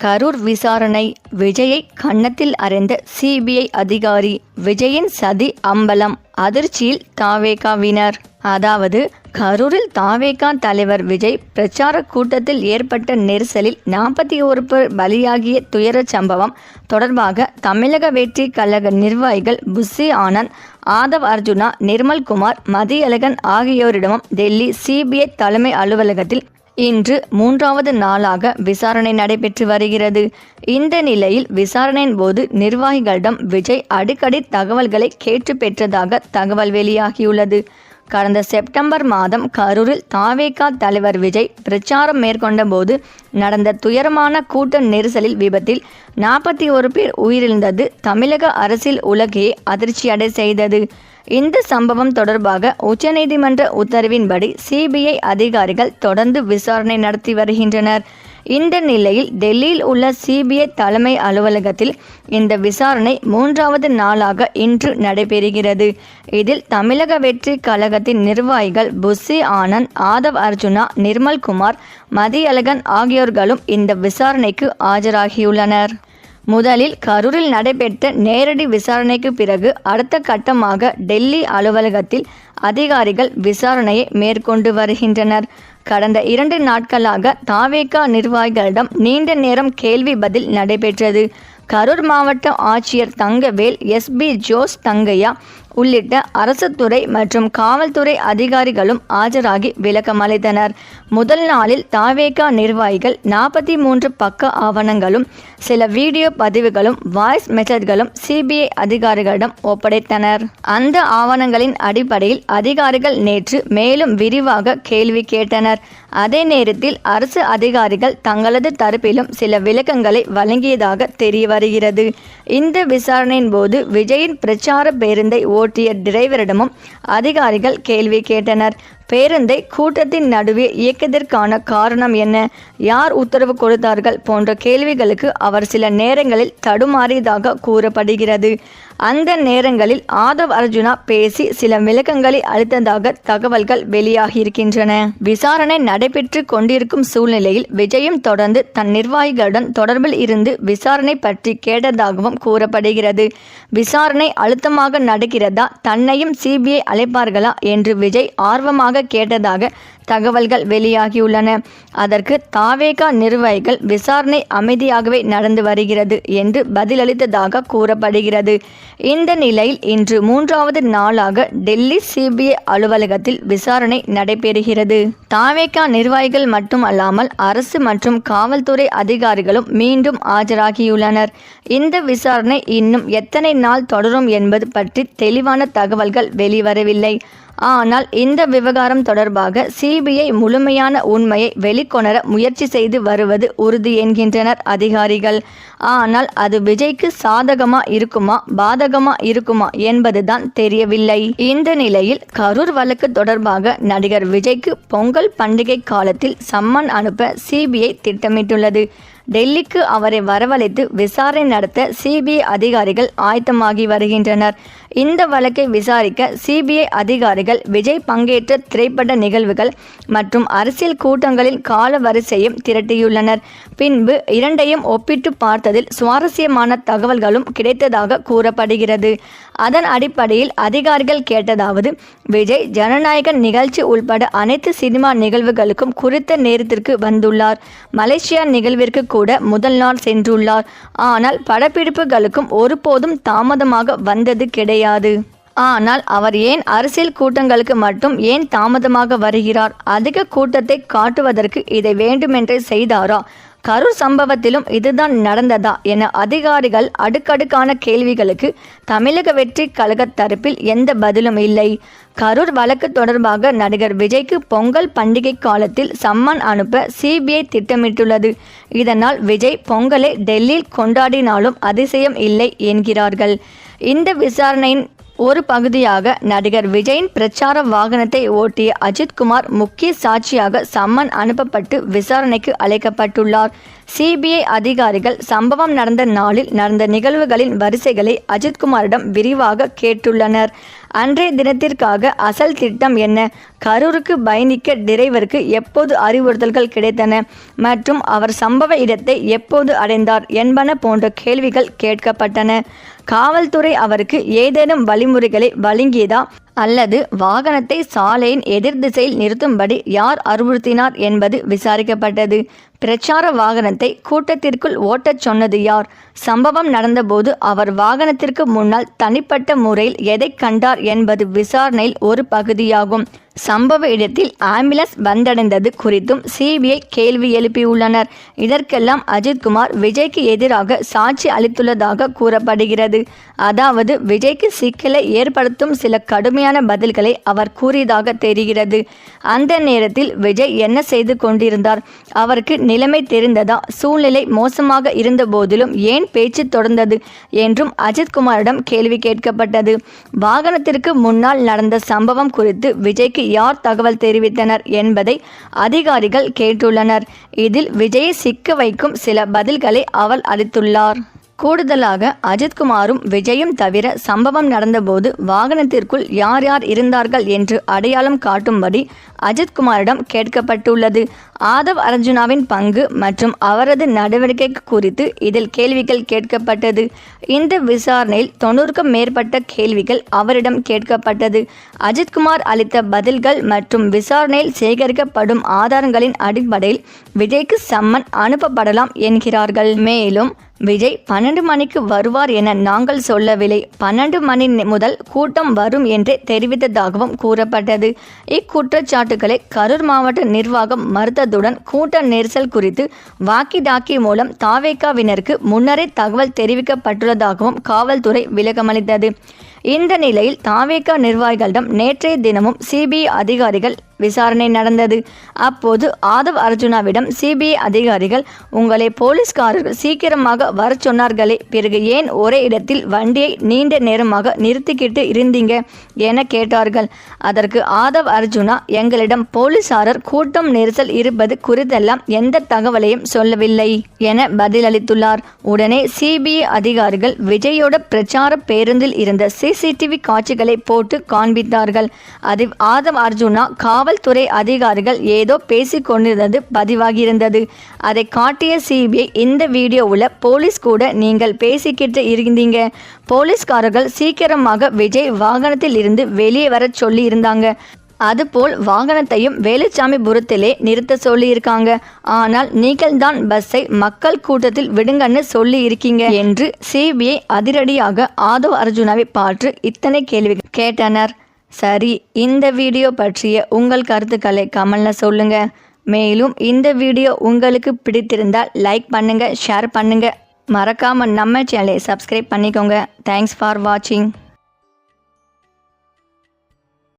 கரூர் விசாரணை விஜயை கன்னத்தில் அறைந்த சிபிஐ அதிகாரி விஜயின் சதி அம்பலம் அதிர்ச்சியில் தாவேகாவினர். அதாவது கரூரில் தாவேகா தலைவர் விஜய் பிரச்சார கூட்டத்தில் ஏற்பட்ட நெரிசலில் நாற்பத்தி ஒரு பேர் பலியாகிய துயரச் சம்பவம் தொடர்பாக தமிழக வெற்றி கழக நிர்வாகிகள் புஷி ஆனந்த் ஆதவ் அர்ஜுனா நிர்மல்குமார் மதியழகன் ஆகியோரிடமும் டெல்லி சிபிஐ தலைமை அலுவலகத்தில் இன்று மூன்றாவது நாளாக விசாரணை நடைபெற்று வருகிறது. இந்த நிலையில் விசாரணையின் போது நிர்வாகிகளிடம் விஜய் அடிக்கடி தகவல்களை கேட்டு பெற்றதாக தகவல் வெளியாகியுள்ளது. கடந்த செப்டம்பர் மாதம் கரூரில் தாவேகா தலைவர் விஜய் பிரச்சாரம் மேற்கொண்ட போது நடந்த துயரமான கூட்ட நெரிசலில் விபத்தில் நாற்பத்தி ஒரு பேர் உயிரிழந்தது. தமிழக அரசியல் உலகையே அதிர்ச்சியடை செய்தது. இந்த சம்பவம் தொடர்பாக உச்சநீதிமன்ற உத்தரவின்படி சிபிஐ அதிகாரிகள் தொடர்ந்து விசாரணை நடத்தி வருகின்றனர். இந்த நிலையில் டெல்லியில் உள்ள சிபிஐ தலைமை அலுவலகத்தில் இந்த விசாரணை மூன்றாவது நாளாக இன்று நடைபெறுகிறது. இதில் தமிழக வெற்றி கழகத்தின் நிர்வாகிகள் புஸ்ஸி ஆனந்த் ஆதவ் அர்ஜுனா நிர்மல்குமார் மதியழகன் ஆகியோர்களும் இந்த விசாரணைக்கு ஆஜராகியுள்ளனர். முதலில் கரூரில் நடைபெற்ற நேரடி விசாரணைக்கு பிறகு அடுத்த கட்டமாக டெல்லி அலுவலகத்தில் அதிகாரிகள் விசாரணையை மேற்கொண்டு வருகின்றனர். கடந்த இரண்டு நாட்களாக தாவேகா நிர்வாகிகளிடம் நீண்ட நேரம் கேள்வி பதில் நடைபெற்றது. கரூர் மாவட்ட ஆட்சியர் தங்கவேல் எஸ்பி ஜோஸ் தங்கையா உள்ளிட்ட அரசு துறை மற்றும் காவல்துறை அதிகாரிகளும் ஆஜராகி விளக்கமளித்தனர் முதல் நாளில் தாவேகா நிர்வாகிகள் நாற்பத்தி மூன்று பக்க ஆவணங்களும் சில வீடியோ பதிவுகளும் வாய்ஸ் மெசேஜ்களும் சிபிஐ அதிகாரிகளிடம் ஒப்படைத்தனர். அந்த ஆவணங்களின் அடிப்படையில் அதிகாரிகள் நேற்று மேலும் விரிவாக கேள்வி கேட்டனர். அதே நேரத்தில் அரசு அதிகாரிகள் தங்களது தரப்பிலும் சில விளக்கங்களை வழங்கியதாக தெரிய வருகிறது இந்த விசாரணையின் போது விஜயின் பிரச்சார பேருந்தை ஓட்டிய டிரைவரிடமும் அதிகாரிகள் கேள்வி கேட்டனர். பேருந்தை கூட்டத்தின் நடுவே இயக்கத்திற்கான காரணம் என்ன? யார் உத்தரவு கொடுத்தார்கள் போன்ற கேள்விகளுக்கு அவர் சில நேரங்களில் தடுமாறியதாக கூறப்படுகிறது. அந்த நேரங்களில் ஆதவ் அர்ஜுனா பேசி சில விளக்கங்களை அளித்ததாக தகவல்கள் வெளியாகியிருக்கின்றன. விசாரணை நடைபெற்று கொண்டிருக்கும் சூழ்நிலையில் விஜயும் தொடர்ந்து தன் நிர்வாகிகளுடன் தொடர்பில் இருந்து விசாரணை பற்றி கேட்டதாகவும் கூறப்படுகிறது. விசாரணை அழுத்தமாக நடக்கிறதா? தன்னையும் சிபிஐ அழைப்பார்களா? என்று விஜய் ஆர்வமாக கேட்டதாக தகவல்கள் வெளியாகியுள்ளன. அதற்கு தாவேகா நிர்வாகிகள் விசாரணை அமைதியாகவே நடந்து வருகிறது என்று பதிலளித்ததாக கூறப்படுகிறது. இந்த நிலையில் இன்று மூன்றாவது நாளாக டெல்லி சிபிஐ அலுவலகத்தில் விசாரணை நடைபெறுகிறது. தாவேகா நிர்வாகிகள் மட்டுமல்லாமல் அரசு மற்றும் காவல்துறை அதிகாரிகளும் மீண்டும் ஆஜராகியுள்ளனர். இந்த விசாரணை இன்னும் எத்தனை நாள் தொடரும் என்பது பற்றி தெளிவான தகவல்கள் வெளிவரவில்லை. ஆனால் இந்த விவகாரம் தொடர்பாக சி சிபிஐ முழுமையான உண்மையை வெளிக்கொணர முயற்சி செய்து வருவது உறுதி என்கின்றனர் அதிகாரிகள். ஆனால் அது விஜய்க்கு சாதகமா இருக்குமா பாதகமா இருக்குமா என்பதுதான் தெரியவில்லை. இந்த நிலையில் கரூர் வழக்கு தொடர்பாக நடிகர் விஜய்க்கு பொங்கல் பண்டிகை காலத்தில் சம்மன் அனுப்ப சிபிஐ திட்டமிட்டுள்ளது. டெல்லிக்கு அவரை வரவழைத்து விசாரணை நடத்த சிபிஐ அதிகாரிகள் ஆயத்தமாகி வருகின்றனர். இந்த வழக்கை விசாரிக்க சிபிஐ அதிகாரிகள் விஜய் பங்கேற்ற திரைப்பட நிகழ்வுகள் மற்றும் அரசியல் கூட்டங்களின் கால வரிசையும் திரட்டியுள்ளனர். பின்பு இரண்டையும் ஒப்பிட்டு பார்த்ததில் சுவாரஸ்யமான தகவல்களும் கிடைத்ததாக கூறப்படுகிறது. அதன் அடிப்படையில் அதிகாரிகள் கேட்டதாவது விஜய் ஜனநாயக நிகழ்ச்சி உள்பட அனைத்து சினிமா நிகழ்வுகளுக்கும் குறித்த நேரத்திற்கு வந்துள்ளார். மலேசியா நிகழ்விற்கு கூட முதல் நாள் சென்றுள்ளார். ஆனால் படப்பிடிப்புகளுக்கும் ஒருபோதும் தாமதமாக வந்தது கிடையாது. ஆனால் அவர் ஏன் அரசியல் கூட்டங்களுக்கு மட்டும் ஏன் தாமதமாக வருகிறார்? அதிக கூட்டத்தை காட்டுவதற்கு இதை வேண்டுமென்றே செய்தாரா? கரூர் சம்பவத்திலும் இதுதான் நடந்ததா என அதிகாரிகள் அடுக்கடுக்கான கேள்விகளுக்கு தமிழக வெற்றி கழக தரப்பில் எந்த பதிலும் இல்லை. கரூர் வழக்கு தொடர்பாக நடிகர் விஜய்க்கு பொங்கல் பண்டிகை காலத்தில் சம்மன் அனுப்ப சிபிஐ திட்டமிட்டுள்ளது. இதனால் விஜய் பொங்கலை டெல்லியில் கொண்டாடினாலும் அதிசயம் இல்லை என்கிறார்கள். இந்த விசாரணையின் ஒரு பகுதியாக நடிகர் விஜயின் பிரச்சார வாகனத்தை ஓட்டிய அஜித்குமார் முக்கிய சாட்சியாக சம்மன் அனுப்பப்பட்டு விசாரணைக்கு அழைக்கப்பட்டுள்ளார். சிபிஐ அதிகாரிகள் சம்பவம் நடந்த நாளில் நடந்த நிகழ்வுகளின் வரிசைகளை அஜித்குமாரிடம் விரிவாக கேட்டுள்ளனர். அன்றைய தினத்திற்காக அசல் திட்டம் என்ன? கரூருக்கு பயணிக்க டிரைவருக்கு எப்போது அறிவுறுத்தல்கள் கிடைத்தன? மற்றும் அவர் சம்பவ இடத்தை எப்போது அடைந்தார் என்பன போன்ற கேள்விகள் கேட்கப்பட்டன. காவல்துறை அவருக்கு ஏதேனும் வழிமுறைகளை வழங்கியதா? அல்லது வாகனத்தை சாலையின் எதிர் திசையில் நிறுத்தும்படி யார் அறிவுறுத்தினார் என்பது விசாரிக்கப்பட்டது. பிரச்சார வாகனத்தை கூட்டத்திற்குள் ஓட்டச் சொன்னது யார்? சம்பவம் நடந்தபோது அவர் வாகனத்திற்கு முன்னால் தனிப்பட்ட முறையில் எதை கண்டார் என்பது விசாரணையில் ஒரு பகுதியாகும். சம்பவ இடத்தில் ஆம்புலன்ஸ் வந்தடைந்தது குறித்தும் சிபிஐ கேள்வி எழுப்பியுள்ளனர். இதற்கெல்லாம் அஜித்குமார் விஜய்க்கு எதிராக சாட்சி அளித்துள்ளதாக கூறப்படுகிறது. அதாவது விஜய்க்கு சிக்கலை ஏற்படுத்தும் சில கடுமையான பதில்களை அவர் கூறியதாக தெரிகிறது. அந்த நேரத்தில் விஜய் என்ன செய்து கொண்டிருந்தார்? அவருக்கு நிலைமை தெரிந்ததா? சூழ்நிலை மோசமாக இருந்த போதிலும் ஏன் பேச்சு தொடர்ந்தது என்றும் அஜித்குமாரிடம் கேள்வி கேட்கப்பட்டது. வாகனத்திற்கு முன்னால் நடந்த சம்பவம் குறித்து விஜய்க்கு யார் தகவல் தெரிவித்தனர் என்பதை அதிகாரிகள் கேட்டுள்ளனர். இதில் விஜயை சிக்க வைக்கும் சில பதில்களை அவர் அளித்துள்ளார். கூடுதலாக அஜித்குமாரும் விஜயும் தவிர சம்பவம் நடந்தபோது வாகனத்திற்குள் யார் யார் இருந்தார்கள் என்று அடையாளம் காட்டும்படி அஜித்குமாரிடம் கேட்கப்பட்டுள்ளது. ஆதவ் அர்ஜுனாவின் பங்கு மற்றும் அவரது நடவடிக்கை குறித்து இதில் கேள்விகள் கேட்கப்பட்டது. இந்த விசாரணையில் தொண்ணூறுக்கும் மேற்பட்ட கேள்விகள் அவரிடம் கேட்கப்பட்டது. அஜித்குமார் அளித்த பதில்கள் மற்றும் விசாரணையில் சேகரிக்கப்படும் ஆதாரங்களின் அடிப்படையில் விஜய்க்கு சம்மன் அனுப்பப்படலாம் என்கிறார்கள். மேலும் விஜய் பன்னெண்டு மணிக்கு வருவார் என நாங்கள் சொல்லவில்லை. பன்னெண்டு மணி முதல் கூட்டம் வரும் என்று தெரிவித்ததாகவும் கூறப்பட்டது. இக்குற்றச்சாட்டுகளை கரூர் மாவட்ட நிர்வாகம் மறுத்ததுடன் கூட்ட நெரிசல் குறித்து வாக்கி டாக்கி மூலம் தாவேக்காவினருக்கு முன்னரே தகவல் தெரிவிக்கப்பட்டுள்ளதாகவும் காவல்துறை விளக்கமளித்தது. இந்த நிலையில் தாவேகா நிர்வாகிகளிடம் நேற்றைய தினமும் சிபிஐ அதிகாரிகள் விசாரணை நடந்தது. அப்போது ஆதவ் அர்ஜுனாவிடம் சிபிஐ அதிகாரிகள் உங்களை போலீஸ்காரர்கள் சீக்கிரமாக வர சொன்னார்களே பிறகு ஏன் ஒரே இடத்தில் வண்டியை நீண்ட நேரமாக நிறுத்திக்கிட்டு இருந்தீங்க? என கேட்டார்கள். அதற்கு ஆதவ் அர்ஜுனா எங்களிடம் போலீசாரர் கூட்டம் நெரிசல் இருப்பது குறித்தெல்லாம் எந்த தகவலையும் சொல்லவில்லை என பதிலளித்துள்ளார். உடனே சிபிஐ அதிகாரிகள் விஜயோட பிரச்சார பேருந்தில் இருந்த சி சிசிடிவி காட்சிகளை போட்டு காண்பித்தார்கள். அது ஆதம் அர்ஜுனா காவல்துறை அதிகாரிகள் ஏதோ பேசிக்கொண்டிருந்தது பதிவாகியிருந்தது. அதை காட்டிய சிபிஐ இந்த வீடியோவில் போலீஸ் கூட நீங்கள் பேசிக்கிட்டு இருந்தீங்க. போலீஸ்காரர்கள் சீக்கிரமாக விஜய் வாகனத்தில் இருந்து வெளியே வர சொல்லி இருந்தாங்க அதுபோல் வாகனத்தையும் வேலுச்சாமிபுரத்திலே நிறுத்த சொல்லியிருக்காங்க. ஆனால் நீங்கள் தான் பஸ்ஸை மக்கள் கூட்டத்தில் விடுங்கன்னு சொல்லி இருக்கீங்க என்று சிபிஐ அதிரடியாக ஆதவ் அர்ஜுனாவை பார்த்து இத்தனை கேள்வி கேட்டனர். சரி இந்த வீடியோ பற்றிய உங்கள் கருத்துக்களை கமல்ல சொல்லுங்க. மேலும் இந்த வீடியோ உங்களுக்கு பிடித்திருந்தால் லைக் பண்ணுங்க ஷேர் பண்ணுங்க. மறக்காம நம்ம சேனலை சப்ஸ்கிரைப் பண்ணிக்கோங்க. தேங்க்ஸ் ஃபார் வாட்சிங்